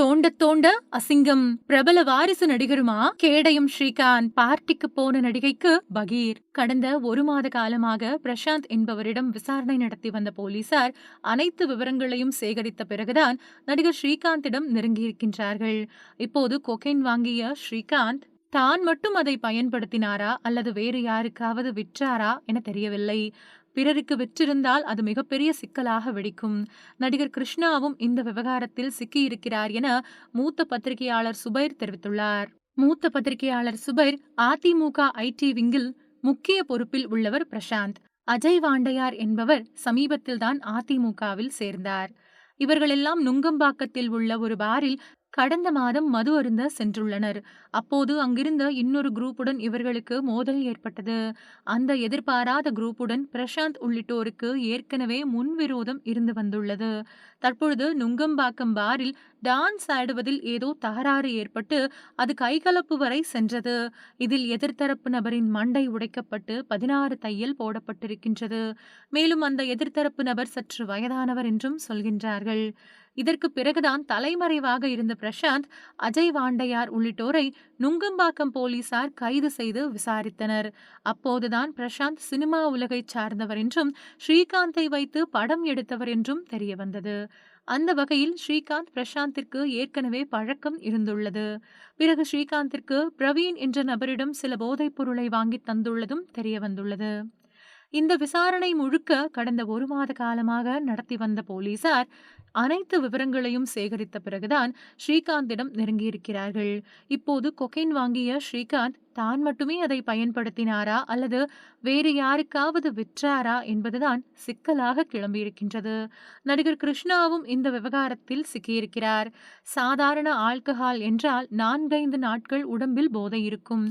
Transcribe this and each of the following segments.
தோண்ட தோண்ட அசிங்கம் பிரபல வாரிசு நடிகருமா கேடயம் ஸ்ரீகாந்த் பார்ட்டிக்கு போன நடிகைக்கு பகீர். கடந்த ஒரு மாத காலமாக பிரசாந்த் என்பவரிடம் விசாரணை நடத்தி வந்த போலீசார் அனைத்து விவரங்களையும் சேகரித்த பிறகுதான் நடிகர் ஸ்ரீகாந்திடம் நெருங்கியிருக்கின்றார்கள். இப்போது கொகைன் வாங்கிய ஸ்ரீகாந்த் தான் மட்டும் அதை பயன்படுத்தினாரா அல்லது வேறு யாருக்காவது விற்றாரா என தெரியவில்லை. பிறருக்கு விற்றிருந்தால் அது மிகப்பெரிய சிக்கலாக வெடிக்கும். நடிகர் கிருஷ்ணாவும் இந்த விவகாரத்தில் சிக்கியிருக்கிறார் என மூத்த பத்திரிகையாளர் சுபைர் தெரிவித்துள்ளார். மூத்த பத்திரிகையாளர் சுபைர் அதிமுக ஐடி விங்கில் முக்கிய பொறுப்பில் உள்ளவர் பிரசாந்த். அஜய் வாண்டையார் என்பவர் சமீபத்தில்தான் அதிமுகவில் சேர்ந்தார். இவர்களெல்லாம் நுங்கம்பாக்கத்தில் உள்ள ஒரு பாரில் கடந்த மாதம் மது அருந்த சென்றுள்ளனர். அப்போது அங்கிருந்த இன்னொரு குரூப்புடன் இவர்களுக்கு மோதல் ஏற்பட்டது. அந்த எதிர்பாராத குரூப்புடன் பிரசாந்த் உள்ளிட்டோருக்கு ஏற்கனவே முன்விரோதம் இருந்து வந்துள்ளது. தற்பொழுது நுங்கம்பாக்கம் பாரில் டான்ஸ் ஆடுவதில் ஏதோ தகராறு ஏற்பட்டு அது கைகலப்பு வரை சென்றது. இதில் எதிர்த்தரப்பு நபரின் மண்டை உடைக்கப்பட்டு பதினாறு தையல் போடப்பட்டிருக்கின்றது. மேலும் அந்த எதிர்த்தரப்பு நபர் சற்று வயதானவர் என்றும் சொல்கின்றார்கள். இதற்கு பிறகுதான் தலைமறைவாக இருந்த பிரசாந்த் அஜய் வாண்டையார் உள்ளிட்டோரை நுங்கம்பாக்கம் போலீசார் கைது செய்து விசாரித்தனர். அப்போதுதான் பிரசாந்த் சினிமா உலகைச் சார்ந்தவர் என்றும் ஸ்ரீகாந்தை வைத்து படம் எடுத்தவர் என்றும் தெரியவந்தது. அந்த வகையில் ஸ்ரீகாந்த் பிரசாந்திற்கு ஏற்கனவே பழக்கம் இருந்துள்ளது. பிறகு ஸ்ரீகாந்திற்கு பிரவீன் என்ற நபரிடம் சில போதைப் பொருளை வாங்கி தந்துள்ளதும் தெரியவந்துள்ளது. இந்த விசாரணை முழுக்க கடந்த ஒரு மாத காலமாக நடத்தி வந்த போலீசார் அனைத்து விவரங்களையும் சேகரித்த பிறகுதான் ஸ்ரீகாந்திடம் நெருங்கியிருக்கிறார்கள். இப்போது கொகைன் வாங்கிய ஸ்ரீகாந்த் தான் மட்டுமே அதை பயன்படுத்தினாரா அல்லது வேறு யாருக்காவது விற்றாரா என்பதுதான் சிக்கலாக கிளம்பியிருக்கின்றது. நடிகர் கிருஷ்ணாவும் இந்த விவகாரத்தில் சிக்கியிருக்கிறார். சாதாரண ஆல்கஹால் என்றால் நான்கைந்து நாட்கள் உடம்பில் போதை இருக்கும்.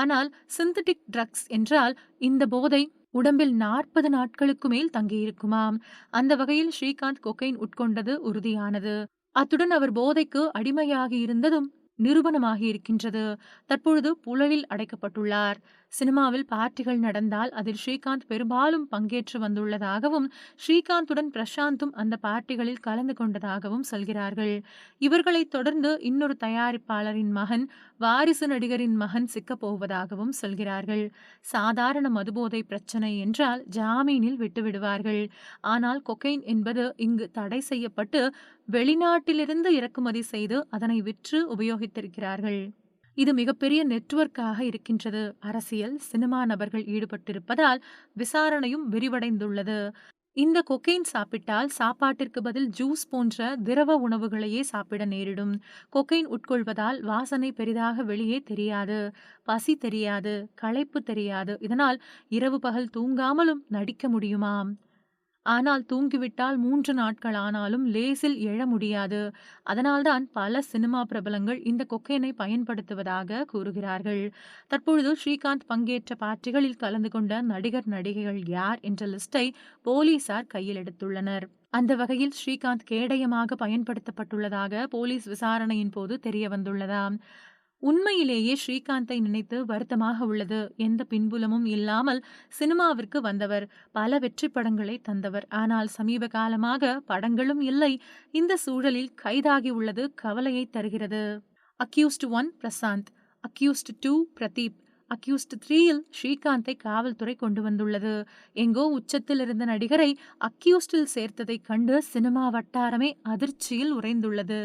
ஆனால் சிந்தட்டிக் ட்ரக்ஸ் என்றால் இந்த போதை உடம்பில் நாற்பது நாட்களுக்கு மேல் தங்கியிருக்குமாம். அந்த வகையில் ஸ்ரீகாந்த் கொக்கைன் உட்கொண்டது உறுதியானது. அத்துடன் அவர் போதைக்கு அடிமையாகி இருந்ததும் நிரூபணமாகி இருக்கின்றது தற்பொழுது புழலில் அடைக்கப்பட்டுள்ளார். சினிமாவில் பார்ட்டிகள் நடந்தால் அதில் ஸ்ரீகாந்த் பெரும்பாலும் பங்கேற்று வந்துள்ளதாகவும் ஸ்ரீகாந்துடன் பிரசாந்தும் அந்த பார்ட்டிகளில் கலந்து கொண்டதாகவும் சொல்கிறார்கள். இவர்களைத் தொடர்ந்து இன்னொரு தயாரிப்பாளரின் மகன் வாரிசு நடிகரின் மகன் சிக்கப் போவதாகவும் சொல்கிறார்கள். சாதாரண மதுபோதை பிரச்சனை என்றால் ஜாமீனில் விட்டுவிடுவார்கள். ஆனால் கொக்கைன் என்பது இங்கு தடை செய்யப்பட்டு வெளிநாட்டிலிருந்து இறக்குமதி செய்து அதனை விற்று உபயோகித்திருக்கிறார்கள். இது மிகப்பெரிய நெட்வொர்க்காக இருக்கின்றது. அரசியல் சினிமா நபர்கள் ஈடுபட்டிருப்பதால் விசாரணையும் விரிவடைந்துள்ளது. இந்த கொக்கைன் சாப்பிட்டால் சாப்பாட்டிற்கு பதில் ஜூஸ் போன்ற திரவ உணவுகளையே சாப்பிட நேரிடும். கொக்கைன் உட்கொள்வதால் வாசனை பெரிதாக வெளியே தெரியாது. பசி தெரியாது. களைப்பு தெரியாது. இதனால் இரவு பகல் தூங்காமலும் நடிக்க முடியுமாம். ஆனால் தூங்கிவிட்டால் மூன்று நாட்கள் ஆனாலும் லேசில் எழ முடியாது. அதனால்தான் பல சினிமா பிரபலங்கள் இந்த கொக்கைனை பயன்படுத்துவதாக கூறுகிறார்கள். தற்பொழுது ஸ்ரீகாந்த் பங்கேற்ற பார்ட்டிகளில் கலந்து கொண்ட நடிகர் நடிகைகள் யார் என்ற லிஸ்டை போலீசார் கையில் எடுத்துள்ளனர். அந்த வகையில் ஸ்ரீகாந்த் கேடயமாக பயன்படுத்தப்பட்டுள்ளதாக போலீஸ் விசாரணையின் போது தெரிய வந்துள்ளதாம் உண்மையிலேயே ஸ்ரீகாந்தை நினைத்து வருத்தமாக உள்ளது. எந்த பின்புலமும் இல்லாமல் சினிமாவிற்கு வந்தவர். பல வெற்றி படங்களை தந்தவர். ஆனால் சமீப காலமாக படங்களும் இல்லை. இந்த சூழலில் கைதாகி உள்ளது கவலையை தருகிறது. Accused one Prashanth accused two Pradeep accused த்ரீயில் ஸ்ரீகாந்தை காவல்துறை கொண்டு வந்துள்ளது. எங்கோ உச்சத்தில் இருந்த நடிகரை அக்யூஸ்டில் சேர்த்ததை கண்டு சினிமா வட்டாரமே அதிர்ச்சியில் உறைந்துள்ளது.